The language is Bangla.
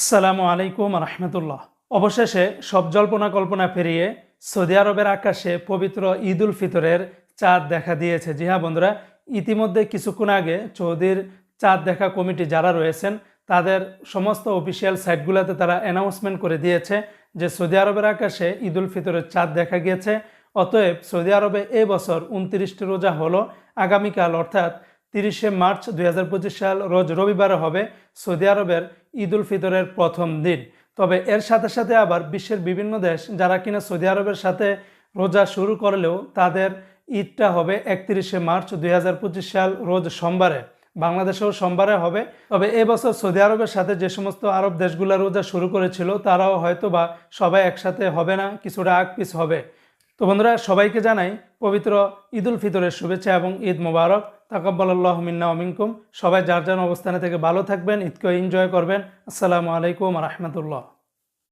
আসসালামু আলাইকুম রহমতুল্লাহ। অবশেষে সব জল্পনা কল্পনা পেরিয়ে সৌদি আরবের আকাশে পবিত্র ঈদ উল ফিতরের চাঁদ দেখা দিয়েছে। জি হ্যাঁ বন্ধুরা, ইতিমধ্যে কিছুক্ষণ আগে চৌদির চাঁদ দেখা কমিটি যারা রয়েছেন, তাদের সমস্ত অফিসিয়াল সাইটগুলোতে তারা অ্যানাউন্সমেন্ট করে দিয়েছে যে সৌদি আরবের আকাশে ঈদ উল ফিতরের চাঁদ দেখা গিয়েছে। অতএব সৌদি আরবে এই বছর উনত্রিশটি রোজা হলো, আগামীকাল অর্থাৎ তিরিশে মার্চ দুই হাজার পঁচিশ সাল রোজ রবিবারে হবে সৌদি আরবের ঈদ উল ফিতরের প্রথম দিন। তবে এর সাথে সাথে আবার বিশ্বের বিভিন্ন দেশ যারা কিনা সৌদি আরবের সাথে রোজা শুরু করলেও তাদের ঈদটা হবে একত্রিশে মার্চ দুই হাজার পঁচিশ সাল রোজ সোমবারে। বাংলাদেশেও সোমবারে হবে। তবে এবছর সৌদি আরবের সাথে যে সমস্ত আরব দেশগুলো রোজা শুরু করেছিল, তারাও হয়তো বা সবাই একসাথে হবে না, কিছুটা আগ পিছ হবে। তো বন্ধুরা, সবাইকে জানাই পবিত্র ঈদ উল ফিতরের শুভেচ্ছা এবং ঈদ মোবারক। তাকাব্বাল্লাহ মিন্না অমিনকুম সবাই যার যার অবস্থানে থেকে ভালো থাকবেন, ঈদকে এনজয় করবেন। আসসালামু আলাইকুম রহমতুল্লাহ।